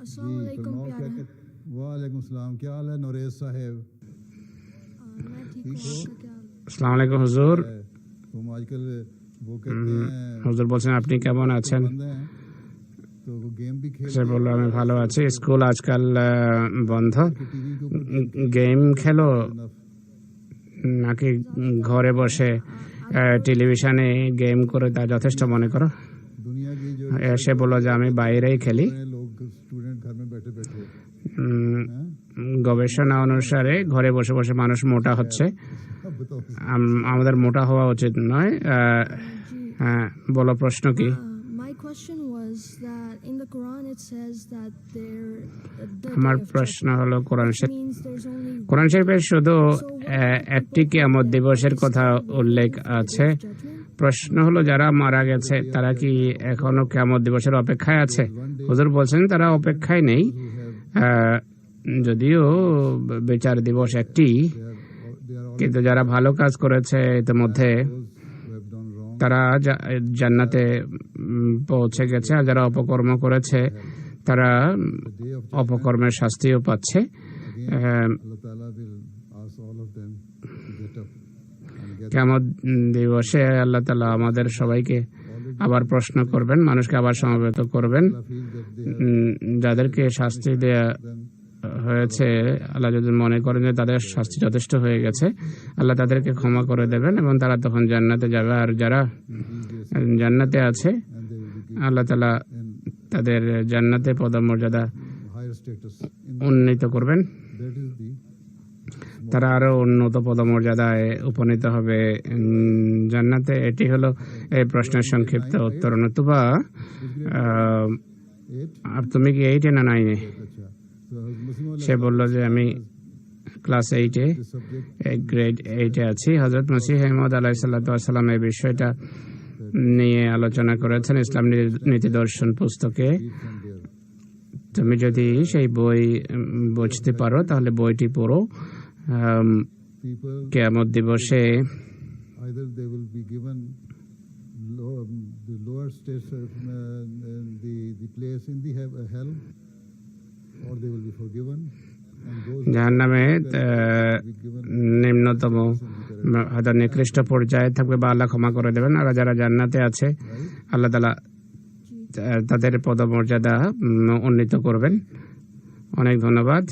अस्सलाम जी वालेकुम फरमाओ क्या प्यारे कहते वालेकुम सलाम क्या हाल है नौरेज साहेब आ, मैं ठीक हूँ आपका क्या हाल है? আসসালামু আলাইকুম হুজুর है? तुम आजकल वो कहते हैं হুজুর বলছেন আপনি কেমন আছেন बंद हैं तो वो गेम भी खेल সে বললো আমি ভালো আছি স্কুল আজকাল আহ, বন্ধ टीवी के ऊपर গেম খেলো নাকি ঘরে বসে আহ, টেলিভিশনে গেম করে তা যথেষ্ট মনে করো दुनिया की जो সে বললো যে আমি বাইরেই খেলি গবেষণা অনুসারে ঘরে বসে বসে মানুষ মোটা হচ্ছে। আমাদের মোটা হওয়া উচিত নয়। হ্যাঁ বলো প্রশ্ন কি? আমার প্রশ্ন হলো কোরআন কোরআন শরীফের শুধু একটি কিয়ামত দিবসের কথা উল্লেখ আছে। প্রশ্ন হলো, যারা মারা গেছে, তারা কি এখনও কেমন দিবসের অপেক্ষায় আছে? হুজুর বলছেন, তারা অপেক্ষায় নেই। যদিও বিচার দিবস একটি, কিন্তু যারা ভালো কাজ করেছে, ইতিমধ্যে তারা জান্নাতে পৌঁছে গেছে, আর যারা অপকর্ম করেছে, তারা অপকর্মের শাস্তিও পাচ্ছে। কেমন দিবসে আল্লাহ তালা আমাদের সবাইকে আবার প্রশ্ন করবেন, মানুষকে আবার সমবেত করবেন। যাদেরকে শাস্তি দেয়া হয়েছে, আল্লাহ যদি মনে করেন যে তাদের শাস্তি যথেষ্ট হয়ে গেছে, আল্লাহ তাদেরকে ক্ষমা করে দেবেন এবং তারা তখন জান্নাতে যাবে। আর যারা জান্নাতে আছে, আল্লাহ তালা তাদের জান্নাতে পদমর্যাদা উন্নীত করবেন। তারা আরও উন্নত পদমর্যাদায় উপনীত হবে। জান্নাতে এটি হলো এই প্রশ্নের সংক্ষিপ্ত উত্তর। নতুবা আর তুমি কি এইটে না Muslim সে বলল যে আমি ক্লাস এইটে গ্রেড এইটে আছি। হজরত মসিহ আহমদ আলাহ সাল্লাম এই বিষয়টা নিয়ে আলোচনা করেছেন ইসলাম নীতি দর্শন পুস্তকে। তুমি যদি সেই বই বুঝতে পারো, তাহলে বইটি পড়ো। কেয়ামত দিবসে যার নামে নিম্নতম হয়তো নিকৃষ্ট পর্যায়ে থাকবে বা আল্লাহ ক্ষমা করে দেবেন। আর যারা জান্নাতে আছে আল্লাহ তালা তাদের পদমর্যাদা উন্নীত করবেন। অনেক ধন্যবাদ।